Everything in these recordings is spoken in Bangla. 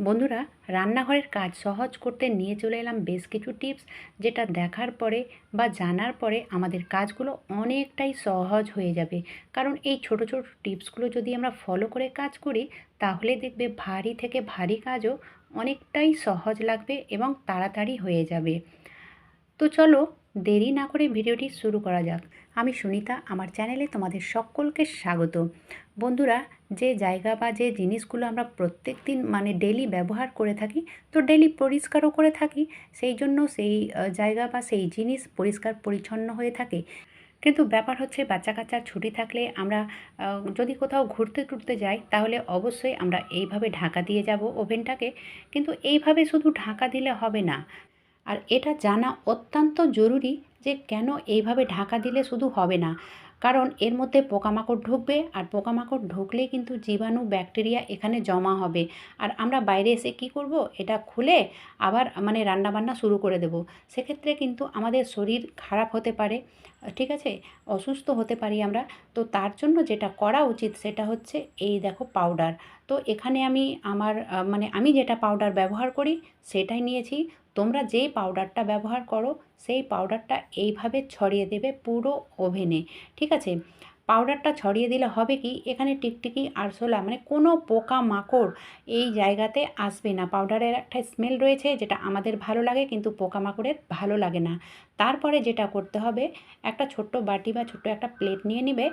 বন্ধুরা, রান্নাঘরের কাজ সহজ করতে নিয়ে চলে এলাম বেশ কিছু টিপস, যেটা দেখার পরে বা জানার পরে আমাদের কাজগুলো অনেকটাই সহজ হয়ে যাবে। কারণ এই ছোট ছোট টিপসগুলো যদি আমরা ফলো করে কাজ করি, তাহলে দেখবে ভারী থেকে ভারী কাজও অনেকটাই সহজ লাগবে এবং তাড়াতাড়ি হয়ে যাবে। তো চলো, দেরি না করে ভিডিওটি শুরু করা যাক। আমি সুনিতা, আমার চ্যানেলে তোমাদের সকলকে স্বাগত। বন্ধুরা যে জায়গা বা যে জিনিসগুলো আমরা প্রত্যেক দিন মানে ডেলি ব্যবহার করে থাকি, তো ডেলি পরিষ্কারও করে থাকি। সেই জন্য সেই জায়গা বা সেই জিনিস পরিষ্কার পরিচ্ছন্ন হয়ে থাকে। কিন্তু ব্যাপার হচ্ছে বাচ্চা কাচ্চার ছুটি থাকলে আমরা যদি কোথাও ঘুরতে টুরতে যাই, তাহলে অবশ্যই আমরা এইভাবে ঢাকা দিয়ে যাব ওভেনটাকে। কিন্তু এইভাবে শুধু ঢাকা দিলে হবে না। আর এটা জানা অত্যন্ত জরুরি যে কেন এইভাবে ঢাকা দিলে শুধু হবে না। কারণ এর মধ্যে পোকামাকড় ঢুকবে আর পোকামাকড় ঢুকলে কিন্তু জীবাণু, ব্যাকটেরিয়া এখানে জমা হবে। আর আমরা বাইরে এসে কি করব? এটা খুলে আবার মানে রান্নাবান্না শুরু করে দেব। সেক্ষেত্রে কিন্তু আমাদের শরীর খারাপ হতে পারে, ঠিক আছে? অসুস্থ হতে পারি আমরা। তো তার জন্য যেটা করা উচিত সেটা হচ্ছে এই দেখো পাউডার তো এখানে আমি আমার মানে আমি যেটা পাউডার ব্যবহার করি সেটাই নিয়েছি। তোমরা যেই পাউডারটা ব্যবহার করো, সেই পাউডারটা এইভাবে ছড়িয়ে দেবে পুরো ওভেনে, ঠিক আছে? পাউডারটা ছড়িয়ে দিলে হবে কি, এখানে টিকটিকি আরশোলা মানে কোনো পোকা মাকড় এই জায়গাতে আসবে না। পাউডারের একটা স্মেল রয়েছে যেটা আমাদের ভালো লাগে, কিন্তু পোকামাকড়ের ভালো লাগে না। তারপরে যেটা করতে হবে, একটা ছোট্ট বাটি বা ছোট্ট একটা প্লেট নিয়ে নিবে।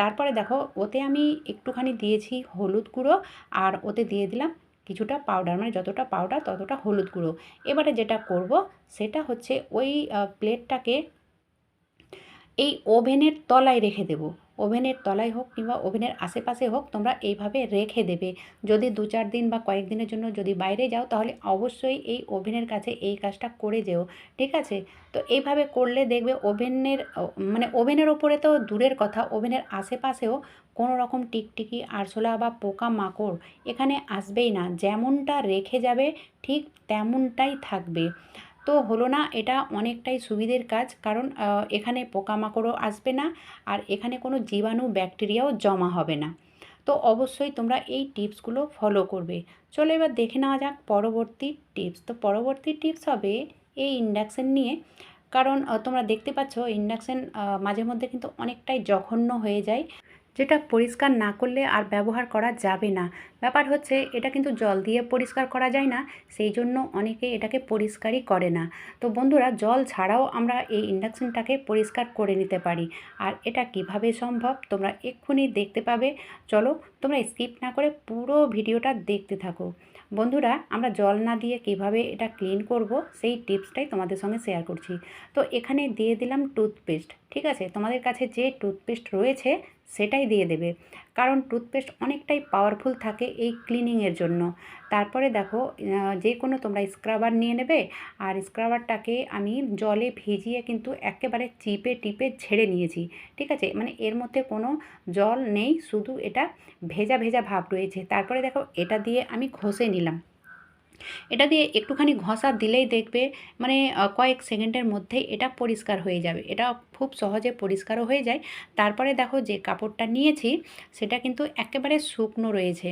তারপরে দেখো, ওতে আমি একটুখানি দিয়েছি হলুদ গুঁড়ো, আর ওতে দিয়ে দিলাম কিছুটা পাউডার মানে যতটা পাউডার ততটা হলুদ গুঁড়ো। এবারে যেটা করব, সেটা হচ্ছে ওই প্লেটটাকে এই ওভেনের তলায় রেখে দেব। ওভেনের তলায় হোক কিংবা ওভেনের আশেপাশে হোক, তোমরা এইভাবে রেখে দেবে। যদি দু চার দিন বা কয়েকদিনের জন্য যদি বাইরে যাও, তাহলে অবশ্যই এই ওভেনের কাছে এই কাজটা করে যেও, ঠিক আছে? তো এইভাবে করলে দেখবে ওভেনের মানে ওভেনের ওপরে তো দূরের কথা, ওভেনের আশেপাশেও কোনো রকম টিকটিকি, আরশোলা বা পোকা মাকড় এখানে আসবেই না। যেমনটা রেখে যাবে, ঠিক তেমনটাই থাকবে। তো হলো না, এটা অনেকটাই সুবিধের কাজ। কারণ এখানে পোকামাকড়ও আসবে না আর এখানে কোনো জীবাণু, ব্যাকটেরিয়াও জমা হবে না। তো অবশ্যই তোমরা এই টিপসগুলো ফলো করবে। চলো এবার দেখে নেওয়া যাক পরবর্তী টিপস। তো পরবর্তী টিপস হবে এই ইন্ডাকশান নিয়ে। কারণ তোমরা দেখতে পাচ্ছ ইন্ডাকশান মাঝে মধ্যে কিন্তু অনেকটাই জঘন্য হয়ে যায়। যেটা পরিষ্কার না করলে আর ব্যবহার করা যাবে না। ব্যাপার হচ্ছে এটা কিন্তু জল দিয়ে পরিষ্কার করা যায় না, সেই জন্য অনেকে এটাকে পরিষ্কারই করে না। তো বন্ধুরা, জল ছাড়াও আমরা এই ইন্ডাকশানটাকে পরিষ্কার করে নিতে পারি। আর এটা কীভাবে সম্ভব তোমরা এক্ষুনি দেখতে পাবে। চলো তোমরা স্কিপ না করে পুরো ভিডিওটা দেখতে থাকো। বন্ধুরা, আমরা জল না দিয়ে কীভাবে এটা ক্লিন করব সেই টিপসটাই তোমাদের সঙ্গে শেয়ার করছি। তো এখানে দিয়ে দিলাম টুথপেস্ট, ঠিক আছে? তোমাদের কাছে যে টুথপেস্ট রয়েছে সেটাই দিয়ে দেবে। কারণ টুথপেস্ট অনেকটাই পাওয়ারফুল থাকে এই ক্লিনিংয়ের জন্য। তারপরে দেখো যে কোনো তোমরা স্ক্রাবার নিয়ে নেবে আর স্ক্রাবারটাকে আমি জলে ভিজিয়ে কিন্তু একেবারে চিপে টিপে ঝেড়ে নিয়েছি, ঠিক আছে? মানে এর মধ্যে কোনো জল নেই, শুধু এটা ভেজা ভেজা ভাব রয়েছে। তারপরে দেখো, এটা দিয়ে আমি ঘষে নিলাম। এটা দিয়ে একটুখানি ঘষা দিলেই দেখবে মানে কয়েক সেকেন্ডের মধ্যেই এটা পরিষ্কার হয়ে যাবে। এটা খুব সহজে পরিষ্কারও হয়ে যায়। তারপরে দেখো যে কাপড়টা নিয়েছি, সেটা কিন্তু একেবারে শুকনো রয়েছে।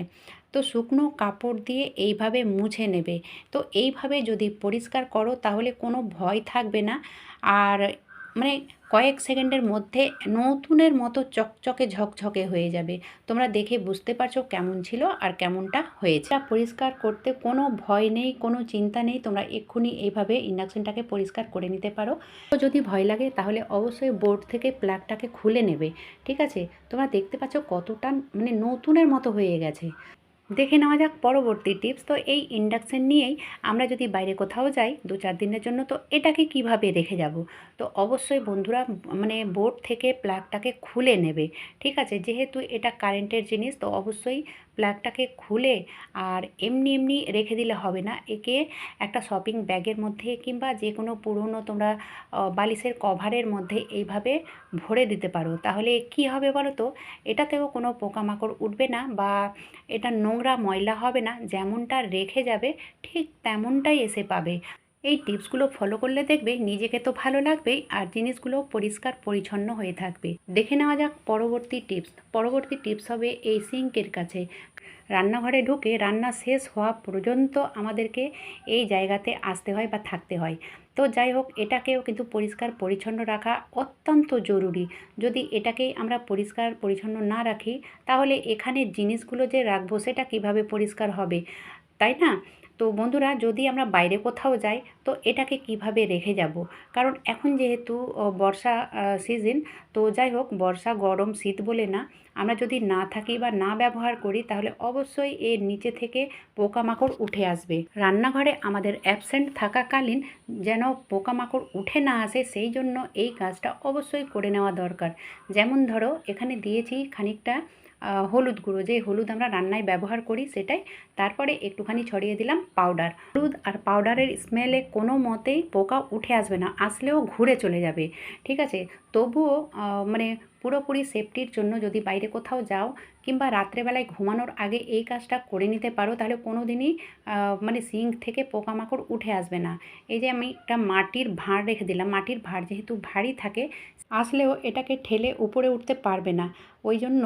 তো শুকনো কাপড় দিয়ে এইভাবে মুছে নেবে। তো এইভাবে যদি পরিষ্কার করো, তাহলে কোনো ভয় থাকবে না। আর মানে কয়েক সেকেন্ডের মধ্যে নতুনের মতো চকচকে ঝকঝকে হয়ে যাবে। তোমরা দেখে বুঝতে পারছ কেমন ছিল আর কেমনটা হয়েছে। পরিষ্কার করতে কোনো ভয় নেই, কোনো চিন্তা নেই। তোমরা এক্ষুনি এইভাবে ইন্ডাকশনটাকে পরিষ্কার করে নিতে পারো। তো যদি ভয় লাগে তাহলে অবশ্যই বোর্ড থেকে প্লাগটাকে খুলে নেবে, ঠিক আছে? তোমরা দেখতে পাচ্ছ কতটা মানে নতুনের মতো হয়ে গেছে। দেখে নেওয়া যাক পরবর্তী টিপস তো এই ইন্ডাকশান নিয়েই আমরা যদি বাইরে কোথাও যাই দু চার দিনের জন্য, তো এটাকে কীভাবে রেখে যাব? তো অবশ্যই বন্ধুরা মানে বোর্ড থেকে প্লাগটাকে খুলে নেবে, ঠিক আছে? যেহেতু এটা কারেন্টের জিনিস, তো অবশ্যই প্লাগটাকে খুলে আর এমনি এমনি রেখে দিলে হবে না। একে একটা শপিং ব্যাগের মধ্যে কিংবা যে কোনো পুরনো তোমরা বালিশের কভারের মধ্যে এইভাবে ভরে দিতে পারো। তাহলে কি হবে বলো তো এটাতেও কোনো পোকামাকড় উঠবে না বা এটা নোংরা ময়লা হবে না। যেমনটা রেখে যাবে, ঠিক তেমনটাই এসে পাবে। এই টিপসগুলো ফলো করলে দেখবে নিজেকে তো ভালো লাগবেই আর জিনিসগুলো পরিষ্কার পরিচ্ছন্ন হয়ে থাকবে। দেখে নেওয়া যাক পরবর্তী টিপস। পরবর্তী টিপস হবে এই সিঙ্কের কাছে। রান্নাঘরে ঢুকে রান্না শেষ হওয়া পর্যন্ত আমাদেরকে এই জায়গাতে আসতে হয় বা থাকতে হয়। তো যাই হোক, এটাকেও কিন্তু পরিষ্কার পরিচ্ছন্ন রাখা অত্যন্ত জরুরি। যদি এটাকেই আমরা পরিষ্কার পরিচ্ছন্ন না রাখি, তাহলে এখানে জিনিসগুলো যে রাখব সেটা কীভাবে পরিষ্কার হবে? তাই না? তো বন্ধুরা, যদি আমরা বাইরে কোথাও যাই, তো এটাকে কীভাবে রেখে যাব? কারণ এখন যেহেতু বর্ষা সিজন তো যাই হোক, বর্ষা, গরম, শীত বলে না, আমরা যদি না থাকি বা না ব্যবহার করি, তাহলে অবশ্যই এর নিচে থেকে পোকামাকড় উঠে আসবে। রান্নাঘরে আমাদের অ্যাবসেন্ট থাকাকালীন যেন পোকামাকড় উঠে না আসে, সেই জন্য এই কাজটা অবশ্যই করে নেওয়া দরকার। যেমন ধরো, এখানে দিয়েছি খানিকটা হলুদ গুঁড়ো। যে হলুদ আমরা রান্নায় ব্যবহার করি সেটাই। তারপরে একটুখানি ছড়িয়ে দিলাম পাউডার। হলুদ আর পাউডারের স্মেলে কোনো মতেই পোকা উঠে আসবে না। আসলেও ঘুরে চলে যাবে। ঠিক আছে? তবুও মানে পুরোপুরি সেফটির জন্য যদি বাইরে কোথাও যাও কিংবা রাত্রেবেলায় ঘুমানোর আগে এই কাজটা করে নিতে পারো, তাহলে কোনো দিনই মানে সিঙ্ক থেকে পোকামাকড় উঠে আসবে না। এই যে আমি একটা মাটির ভাঁড় রেখে দিলাম, মাটির ভাঁড় যেহেতু ভারী থাকে, আসলেও এটাকে ঠেলে উপরে উঠতে পারবে না। ওই জন্য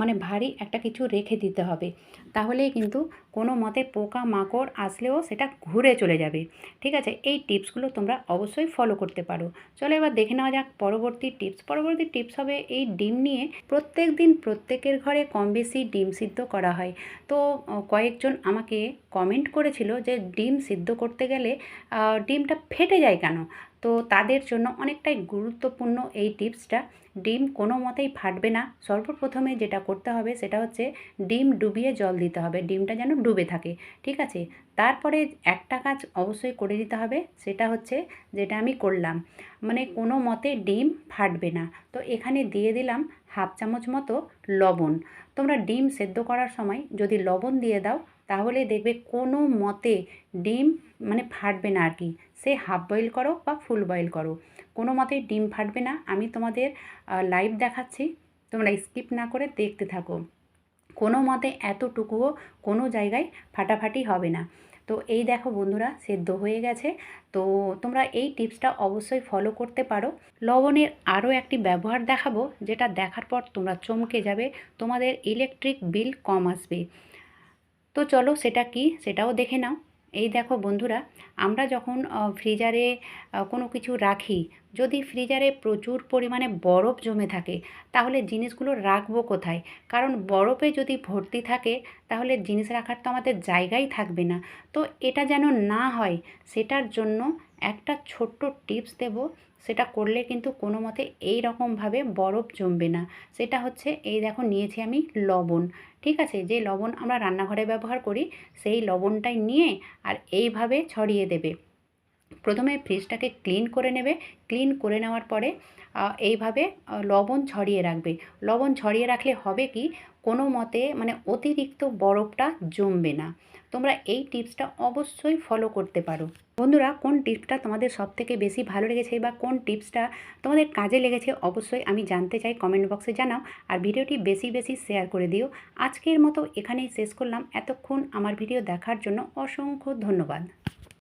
মানে ভারী একটা কিছু রেখে দিতে হবে। তাহলেই কিন্তু কোনো মতে পোকা মাকড় আসলেও সেটা ঘুরে চলে যাবে। ঠিক আছে? এই টিপসগুলো তোমরা অবশ্যই ফলো করতে পারো। চলো এবার দেখে নেওয়া যাক পরবর্তী টিপস। পরবর্তী টিপস হবে এই ডিম নিয়ে প্রত্যেক দিন প্রত্যেকের ঘরে কম বেশি ডিম সিদ্ধ করা হয়। তো কয়েকজন আমাকে কমেন্ট করেছিল যে, ডিম সিদ্ধ করতে গেলে ডিমটা ফেটে যায় কেন? তো তাদের জন্য অনেকটাই গুরুত্বপূর্ণ এই টিপসটা। ডিম কোনো মতেই ফাটবে না। সর্বপ্রথমে যেটা করতে হবে সেটা হচ্ছে ডিম ডুবিয়ে জল দিতে হবে। ডিমটা যেন ডুবে থাকে, ঠিক আছে? তারপরে একটা কাজ অবশ্যই করে দিতে হবে, সেটা হচ্ছে যেটা আমি করলাম মানে কোনো মতে ডিম ফাটবে না। তো এখানে দিয়ে দিলাম হাফ চামচ মতো লবণ। তোমরা ডিম সেদ্ধ করার সময় যদি লবণ দিয়ে দাও, তাহলে দেখবে কোনো মতে ডিম মানে ফাটবে না আর কি সে হাফ বয়েল করো বা ফুল বয়েল করো। কোনো মতে ডিম ফাটবে না। আমি তোমাদের লাইভ দেখাচ্ছি। তোমরা স্কিপ না করে দেখতে থাকো। কোনো মতে এতটুকুও কোনো জায়গায় ফাটাফাটি হবে না। তো এই দেখো বন্ধুরা, সেদ্ধ হয়ে গেছে। তো তোমরা এই টিপসটা অবশ্যই ফলো করতে পারো। লবণের আরও একটি ব্যবহার দেখাবো, যেটা দেখার পর তোমরা চমকে যাবে, তোমাদের ইলেকট্রিক বিল কম আসবে। তো চলো সেটা কি, সেটাও দেখে নাও। এই দেখো বন্ধুরা, আমরা যখন ফ্রিজারে কোনো কিছু রাখি যদি ফ্রিজারে প্রচুর পরিমাণে বরফ জমে থাকে, তাহলে জিনিসগুলো রাখব কোথায়? কারণ বরফে যদি ভর্তি থাকে, তাহলে জিনিস রাখার তো আমাদের জায়গাই থাকবে না। তো এটা যেন না হয়, সেটার জন্য একটা ছোট্ট টিপস দেব। সেটা করলে কিন্তু কোনো মতে এই রকমভাবে বরফ জমবে না। সেটা হচ্ছে, এই দেখো নিয়েছি আমি লবণ। ঠিক আছে? যে লবণ আমরা রান্নাঘরে ব্যবহার করি, সেই লবণটাই নিয়ে আর এইভাবে ছড়িয়ে দেবে। প্রথমে ফ্রিজটাকে ক্লিন করে নেবে। ক্লিন করে নেওয়ার পরে এইভাবে লবণ ছড়িয়ে রাখবে। লবণ ছড়িয়ে রাখলে হবে কি, কোনো মতে মানে অতিরিক্ত বরফটা জমবে না। তোমরা এই টিপসটা অবশ্যই ফলো করতে পারো। বন্ধুরা, কোন টিপসটা তোমাদের সব থেকে বেশি ভালো লেগেছে বা কোন টিপসটা তোমাদের কাজে লেগেছে অবশ্যই আমি জানতে চাই কমেন্ট বক্সে জানাও। আর ভিডিওটি বেশি বেশি শেয়ার করে দিও। আজকের মতো এখানেই শেষ করলাম। এতক্ষণ আমার ভিডিও দেখার জন্য অসংখ্য ধন্যবাদ।